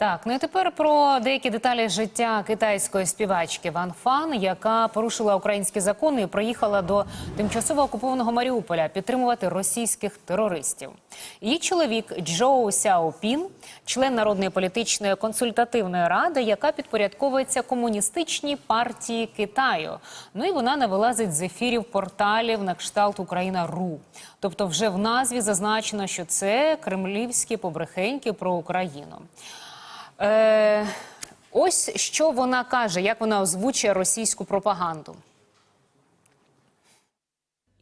Так, ну і тепер про деякі деталі життя китайської співачки Ван Фан, яка порушила українські закони і приїхала до тимчасово окупованого Маріуполя підтримувати російських терористів. Її чоловік Джоу Сяопін, член народної політичної консультативної ради, яка підпорядковується комуністичній партії Китаю. Ну і вона не вилазить з ефірів порталів на кшталт Україна.ру. Тобто, вже в назві зазначено, що це кремлівські побрехеньки про Україну. Е, ось що вона каже, як вона озвучує російську пропаганду.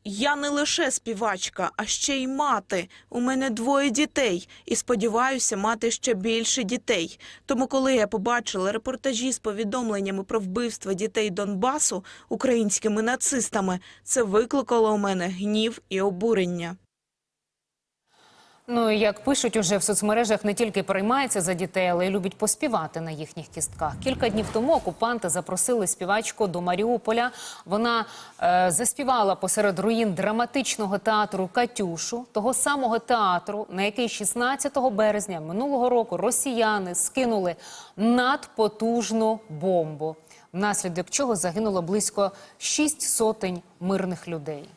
Я не лише співачка, а ще й мати. У мене двоє дітей, і сподіваюся мати ще більше дітей. Тому, коли я побачила репортажі з повідомленнями про вбивство дітей Донбасу українськими нацистами, це викликало у мене гнів і обурення. Ну як пишуть уже в соцмережах, не тільки переймається за дітей, але й любить поспівати на їхніх кістках. Кілька днів тому окупанти запросили співачку до Маріуполя. Вона е, заспівала посеред руїн драматичного театру Катюшу, того самого театру, на який 16 березня минулого року росіяни скинули надпотужну бомбу, внаслідок чого загинуло близько шість сотень мирних людей.